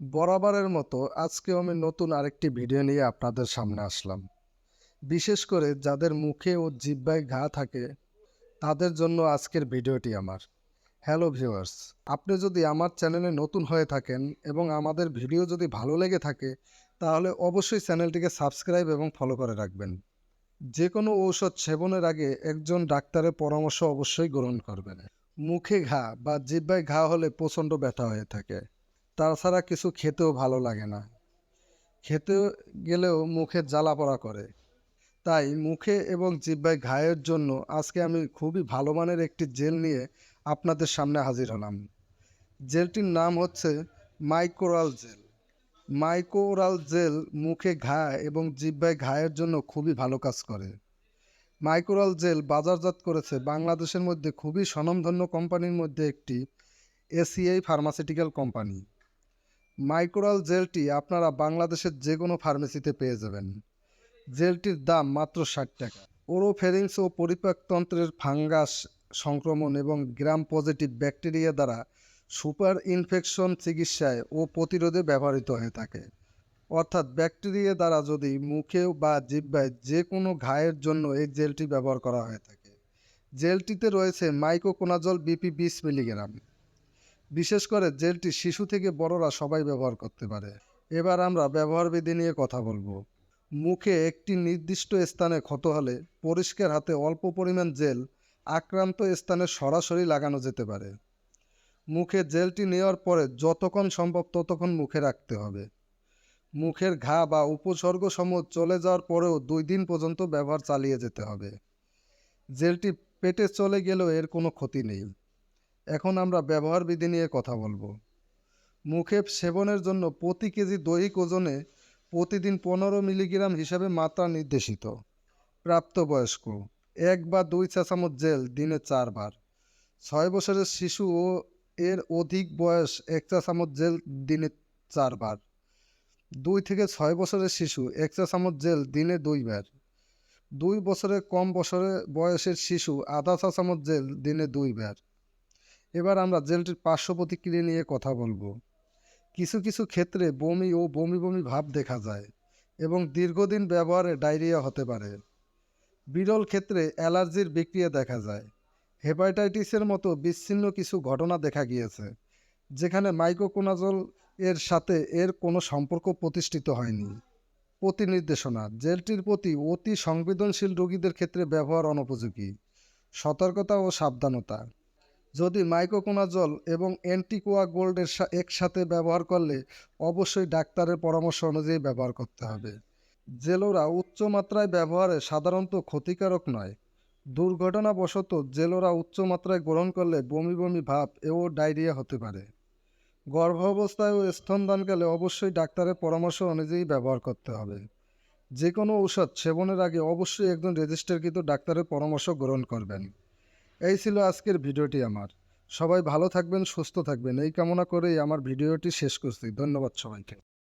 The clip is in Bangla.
বরাবরের মতো আজকেও আমি নতুন আরেকটি ভিডিও নিয়ে আপনাদের সামনে আসলাম। বিশেষ করে যাদের মুখে ও জিব্বায় ঘা থাকে, তাদের জন্য আজকের ভিডিওটি আমার। হ্যালো ভিউয়ার্স, আপনি যদি আমার চ্যানেলে নতুন হয়ে থাকেন এবং আমাদের ভিডিও যদি ভালো লেগে থাকে, তাহলে অবশ্যই চ্যানেলটিকে সাবস্ক্রাইব এবং ফলো করে রাখবেন। যে কোনো ঔষধ সেবনের আগে একজন ডাক্তারের পরামর্শ অবশ্যই গ্রহণ করবেন। মুখে ঘা বা জিব্বায় ঘা হলে প্রচণ্ড ব্যথা হয়ে থাকে। তাছাড়া কিছু খেতেও ভালো লাগে না। খেতে গেলেও মুখে জ্বালা পড়া করে। তাই মুখে এবং জিব্বায় ঘায়ের জন্য আজকে আমি খুবই ভালো মানের একটি জেল নিয়ে আপনাদের সামনে হাজির হলাম। জেলটির নাম হচ্ছে মাইক্রোরাল জেল। মাইকোরাল জেল মুখে ঘা এবং জিব্বায় ঘায়ের জন্য খুবই ভালো কাজ করে। মাইকোরাল জেল বাজারজাত করেছে বাংলাদেশের মধ্যে খুবই স্বনামধন্য কোম্পানির মধ্যে একটি এসিআই ফার্মাসিউটিক্যাল কোম্পানি। মাইক্রোরাল জেলটি আপনারা বাংলাদেশের যে কোনো ফার্মেসিতে পেয়ে যাবেন। জেলটির দাম মাত্র ষাট টাকা। ওরোফেরিংস ও পরিপাকতন্ত্রের ফাঙ্গাস সংক্রমণ এবং গ্রাম পজিটিভ ব্যাকটেরিয়া দ্বারা সুপার ইনফেকশন চিকিৎসায় ও প্রতিরোধে ব্যবহৃত হয়ে থাকে। অর্থাৎ ব্যাকটেরিয়া দ্বারা যদি মুখে বা জিহ্বায় যে কোনো ঘায়ের জন্য এই জেলটি ব্যবহার করা হয়ে থাকে। জেলটিতে রয়েছে মাইকোকোনাজল বিপি বিশ মিলিগ্রাম। বিশেষ করে জেলটি শিশু থেকে বড়রা সবাই ব্যবহার করতে পারে। এবার আমরা ব্যবহার বিধি নিয়ে কথা বলব। মুখে একটি নির্দিষ্ট স্থানে ক্ষত হলে পরিষ্কার হাতে অল্প পরিমাণ জেল আক্রান্ত স্থানে সরাসরি লাগানো যেতে পারে। মুখে জেলটি নেওয়ার পরে যতক্ষণ সম্ভব ততক্ষণ মুখে রাখতে হবে। মুখের ঘা বা উপসর্গ সমূহ চলে যাওয়ার পরেও দুই দিন পর্যন্ত ব্যবহার চালিয়ে যেতে হবে। জেলটি পেটে চলে গেলেও এর কোনো ক্ষতি নেই। এখন আমরা ব্যবহার বিধি নিয়ে কথা বলব। মুখে সেবনের জন্য প্রতি কেজি দৈহিক ওজনে প্রতিদিন পনেরো মিলিগ্রাম হিসাবে মাত্রা নির্দেশিত। প্রাপ্তবয়স্ক, এক বা দুই চা চামচ জেল দিনে চারবার। ছয় বছরের শিশু ও এর অধিক বয়স এক চা চামচ জেল দিনে চারবার। দুই থেকে ছয় বছরের শিশু এক চা চামচ জেল দিনে দুইবার। দুই বছরের কম বছরের বয়সের শিশু আধা চা চামচ জেল দিনে দুইবার। এবার আমরা জেলটির পার্শ্ব প্রতিক্রিয়া নিয়ে কথা বলব। কিছু কিছু ক্ষেত্রে বমি ও বমি বমি ভাব দেখা যায় এবং দীর্ঘদিন ব্যবহারে ডায়রিয়া হতে পারে। বিরল ক্ষেত্রে অ্যালার্জির বিক্রিয়া দেখা যায়। হেপাটাইটিসের মতো বিচ্ছিন্ন কিছু ঘটনা দেখা গিয়েছে, যেখানে মাইক্রোকোনাজল এর সাথে এর কোনো সম্পর্ক প্রতিষ্ঠিত হয়নি। প্রতি নির্দেশনা জেলটির প্রতি অতি সংবেদনশীল রোগীদের ক্ষেত্রে ব্যবহার অনুপযোগী, সতর্কতা ও সাবধানতা। যদি মাইক্রোকোনাজল এবং অ্যান্টিকোয়া গোল্ডের একসাথে ব্যবহার করলে অবশ্যই ডাক্তারের পরামর্শ অনুযায়ী ব্যবহার করতে হবে। জেলোরা উচ্চ মাত্রায় ব্যবহারে সাধারণত ক্ষতিকারক নয়। দুর্ঘটনাবশত জেলোরা উচ্চ মাত্রায় গ্রহণ করলে বমি বমি ভাব ও ডায়রিয়া হতে পারে। গর্ভাবস্থায় ও স্তনদানকালে অবশ্যই ডাক্তারের পরামর্শ অনুযায়ী ব্যবহার করতে হবে। যে কোনো ঔষধ সেবনের আগে অবশ্যই একজন রেজিস্টারকৃত ডাক্তারের পরামর্শ গ্রহণ করবেন। এই ছিল আজকের ভিডিওটি আমার। সবাই ভালো থাকবেন, সুস্থ থাকবেন। এই কামনা করেই আমার ভিডিওটি শেষ করছি। ধন্যবাদ সবাইকে।